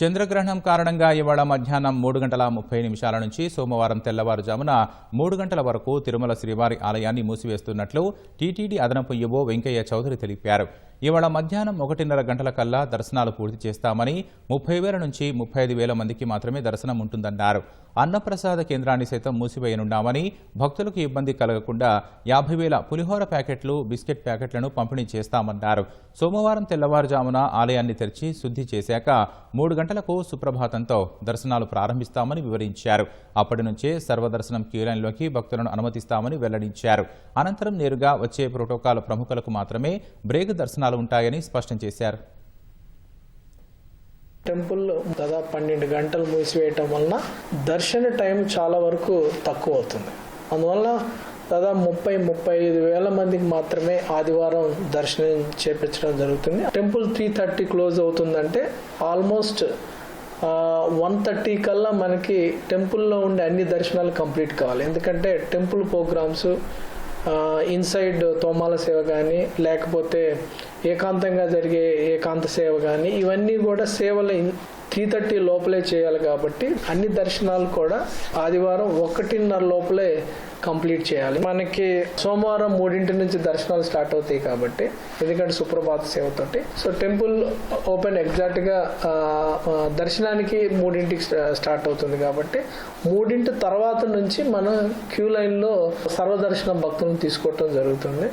చంద్రగ్రహణం కారణంగా ఇవాళ మధ్యాహ్నం మూడు గంటల ముప్పై నిమిషాల నుంచి సోమవారం తెల్లవారుజామున మూడు గంటల వరకు తిరుమల శ్రీవారి ఆలయాన్ని మూసివేస్తున్నట్లు టీటీడీ అదనపు ఈవో వెంకయ్య చౌదరి తెలిపారు. ఇవాళ మధ్యాహ్నం ఒకటిన్నర గంటల కల్లా దర్శనాలు పూర్తి చేస్తామని ముప్పై వేల నుంచి ముప్పై ఐదు వేల మందికి మాత్రమే దర్శనం ఉంటుందన్నారు. అన్నప్రసాద కేంద్రాన్ని సైతం మూసివేయనున్నామని భక్తులకు ఇబ్బంది కలగకుండా యాభై వేల పులిహోర ప్యాకెట్లు బిస్కెట్ ప్యాకెట్లను పంపిణీ చేస్తామన్నారు. సోమవారం తెల్లవారుజామున ఆలయాన్ని తెరిచి శుద్ధి చేశాక మూడు గంటలకు సుప్రభాతంతో దర్శనాలు ప్రారంభిస్తామని వివరించారు. అప్పటి నుంచే సర్వదర్శనం క్యూలైన్లోకి భక్తులను అనుమతిస్తామని వెల్లడించారు. అనంతరం నేరుగా వచ్చే ప్రోటోకాల్ ప్రముఖులకు మాత్రమే బ్రేక్ దర్శనాలు ఉంటాయని స్పష్టం చేశారు. టెంపుల్ దాదాపు పన్నెండు గంటలు మూసివేయటం వలన దర్శన టైం చాలా వరకు తక్కువ అవుతుంది. అందువల్ల దాదాపు ముప్పై ముప్పై ఐదు వేల మందికి మాత్రమే ఆదివారం దర్శనం చేపించడం జరుగుతుంది. టెంపుల్ త్రీ థర్టీ క్లోజ్ అవుతుందంటే ఆల్మోస్ట్ వన్ థర్టీ కల్లా మనకి టెంపుల్లో ఉండే అన్ని దర్శనాలు కంప్లీట్ కావాలి. ఎందుకంటే టెంపుల్ ప్రోగ్రామ్స్ ఇన్సైడ్ తోమాల సేవ కానీ లేకపోతే ఏకాంతంగా జరిగే ఏకాంత సేవ కానీ ఇవన్నీ కూడా సేవలు త్రీ థర్టీ లోపలే చేయాలి కాబట్టి అన్ని దర్శనాలు కూడా ఆదివారం ఒకటిన్నర లోపలే కంప్లీట్ చేయాలి. మనకి సోమవారం మూడింటి నుంచి దర్శనాలు స్టార్ట్ అవుతాయి కాబట్టి ఎందుకంటే సుప్రభాత సేవతోటి. సో టెంపుల్ ఓపెన్ ఎగ్జాక్ట్గా గా దర్శనానికి మూడింటికి స్టార్ట్ అవుతుంది కాబట్టి మూడింటి తర్వాత నుంచి మనం క్యూ లైన్లో సర్వదర్శనం భక్తులను తీసుకోవటం జరుగుతుంది.